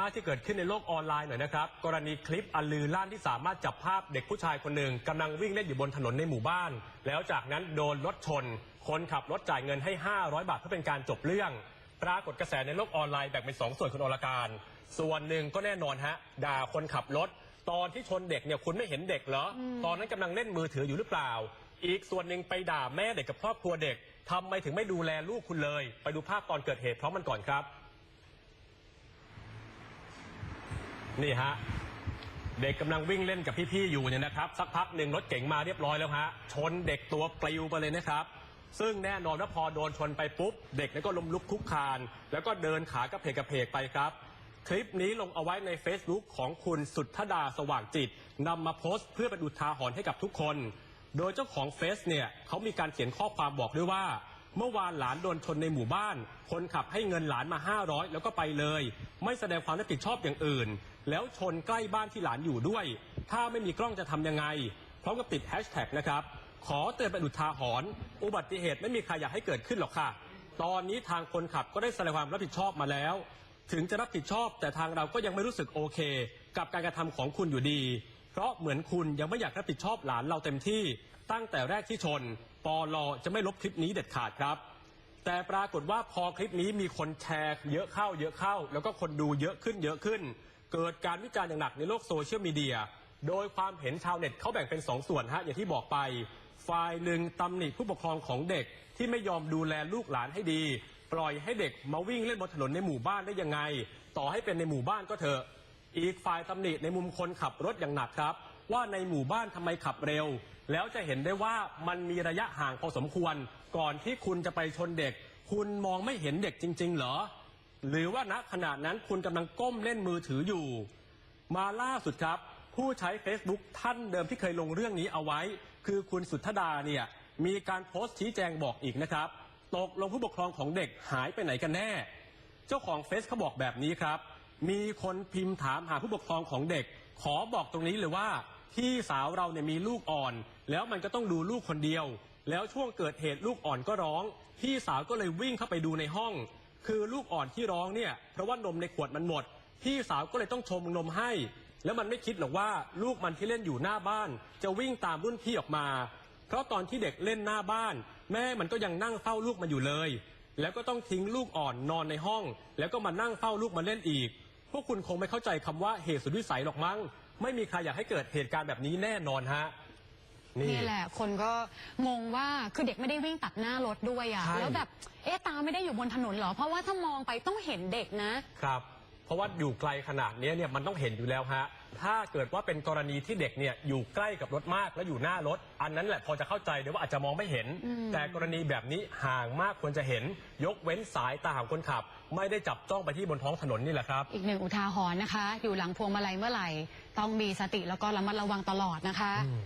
ม่าที่เกิดขึ้นในโลกออนไลน์หน่อยนะครับ กรณีคลิปอันลือลั่นที่สามารถจับภาพเด็กผู้ชายคนหนึ่งกำลังวิ่งเล่นอยู่บนถนนในหมู่บ้าน แล้วจากนั้นโดนรถชน คนขับรถจ่ายเงินให้ 500 บาทเพื่อเป็นการจบเรื่อง ปรากฏกระแสในโลกออนไลน์แบ่งเป็นสองส่วนคุณอรการ ส่วนหนึ่งก็แน่นอนฮะด่าคนขับรถ ตอนที่ชนเด็กเนี่ยคุณไม่เห็นเด็กเหรอตอนนั้นกำลังเล่นมือถืออยู่หรือเปล่า อีกส่วนหนึ่งไปด่าแม่เด็กกับครอบครัวเด็กทำไมถึงไม่ดูแลลูกคุณเลย ไปดูภาพตอนเกิดเหตุพร้อมมันก่อนครับ นี่ฮะเด็กกำลังวิ่งเล่นกับพี่ๆอยู่เนี่ยนะครับ สักพักหนึ่งรถเก๋งมาเรียบร้อยแล้วฮะชนเด็กตัวปลิวไปเลยนะครับ ซึ่งแน่นอนว่าพอโดนชนไปปุ๊บ เด็กนั้นก็ล้มลุกคลุกคาน แล้วก็เดินขากระเพกกระเพกไปครับ คลิปนี้ลงเอาไว้ใน Facebook ของคุณสุทธดาสว่างจิตนำมาโพสต์เพื่อเป็นอุทาหรณ์ให้กับทุกคน โดยเจ้าของเฟซเนี่ยเขามีการเขียนข้อความบอกด้วยว่าเมื่อวานหลานโดนชนในหมู่บ้าน คนขับให้เงินหลานมา 500 แล้วก็ไปเลย ไม่แสดงความรับผิดชอบอย่างอื่น แล้วชนใกล้บ้านที่หลานอยู่ด้วย ถ้าไม่มีกล้องจะทำยังไง พร้อมกับติดแฮชแท็กนะครับ ขอเตือนเป็นอุทาหรณ์อุบัติเหตุไม่มีใครอยากให้เกิดขึ้นหรอกค่ะ ตอนนี้ทางคนขับก็ได้แสดงความรับผิดชอบมาแล้ว ถึงจะรับผิดชอบแต่ทางเราก็ยังไม่รู้สึกโอเค กับการกระทำของคุณอยู่ดี เพราะเหมือนคุณยังไม่อยากรับผิดชอบหลานเราเต็มที่ ตั้งแต่แรกที่ชนปอลอจะไม่ลบคลิปนี้เด็ดขาดครับแต่ปรากฏว่าพอคลิปนี้มีคนแชร์เยอะเข้าเยอะเข้า แล้วก็คนดูเยอะขึ้นเยอะขึ้น เกิดการวิจารณ์อย่างหนักในโลกโซเชียลมีเดีย โดยความเห็นชาวเน็ตเขาแบ่งเป็นสองส่วนฮะอย่างที่บอกไป ฝ่ายหนึ่งตำหนิผู้ปกครองของเด็กที่ไม่ยอมดูแลลูกหลานให้ดี ปล่อยให้เด็กมาวิ่งเล่นบนถนนในหมู่บ้านได้ยังไง ต่อให้เป็นในหมู่บ้านก็เถอะ อีกฝ่ายตำหนิในมุมคนขับรถอย่างหนักครับ ว่าในหมู่บ้านทำไมขับเร็ว แล้วจะเห็นได้ว่ามันมีระยะห่างพอสมควร ก่อนที่คุณจะไปชนเด็ก คุณมองไม่เห็นเด็กจริง ๆ เหรอ หรือว่าณขณะนั้นคุณกำลังก้มเล่นมือถืออยู่ มาล่าสุดครับ ผู้ใช้ Facebook ท่านเดิมที่เคยลงเรื่องนี้เอาไว้ คือคุณสุทธดาเนี่ยมีการโพสต์ชี้แจงบอกอีกนะครับ ตกลงผู้ปกครองของเด็กหายไปไหนกันแน่ เจ้าของเฟซเขาบอกแบบนี้ครับ มีคนพิมพ์ถามหาผู้ปกครองของเด็ก ขอบอกตรงนี้เลยว่าพี่สาวเราเนี่ยมีลูกอ่อน แล้วมันก็ต้องดูลูกคนเดียว แล้วช่วงเกิดเหตุลูกอ่อนก็ร้อง พี่สาวก็เลยวิ่งเข้าไปดูในห้อง คือลูกอ่อนที่ร้องเนี่ยเพราะว่านมในขวดมันหมด พี่สาวก็เลยต้องชมนมให้ แล้วมันไม่คิดหรอกว่าลูกมันที่เล่นอยู่หน้าบ้าน จะวิ่งตามรุ่นพี่ออกมา เพราะตอนที่เด็กเล่นหน้าบ้าน แม่มันก็ยังนั่งเฝ้าลูกมันอยู่เลย แล้วก็ต้องทิ้งลูกอ่อนนอนในห้อง แล้วก็มานั่งเฝ้าลูกมาเล่นอีก พวกคุณคงไม่เข้าใจคำว่าเหตุสุดวิสัยหรอกมั้ง ไม่มีใครอยากให้เกิดเหตุการณ์แบบนี้แน่นอนฮะ นี่แหละ คนก็งงว่าคือเด็กไม่ได้วิ่งตัดหน้ารถด้วยอะใช่ แล้วแบบเอ๊ะตาไม่ได้อยู่บนถนนเหรอ เพราะว่าถ้ามองไปต้องเห็นเด็กนะ ครับ เพราะว่าอยู่ไกลขนาดนี้เนี่ยมันต้องเห็นอยู่แล้วฮะ ถ้าเกิดว่าเป็นกรณีที่เด็กเนี่ยอยู่ใกล้กับรถมากแล้วอยู่หน้ารถ อันนั้นแหละพอจะเข้าใจได้ว่าอาจจะมองไม่เห็น อืม แต่กรณีแบบนี้ห่างมากควรจะเห็น ยกเว้นสายตาของคนขับ ไม่ได้จับจ้องไปที่บนท้องถนนนี่แหละครับ อีกหนึ่งอุทาหรณ์นะคะ อยู่หลังพวงมาลัยเมื่อไหร่ ต้องมีสติแล้วก็ระมัดระวังตลอดนะคะ อืม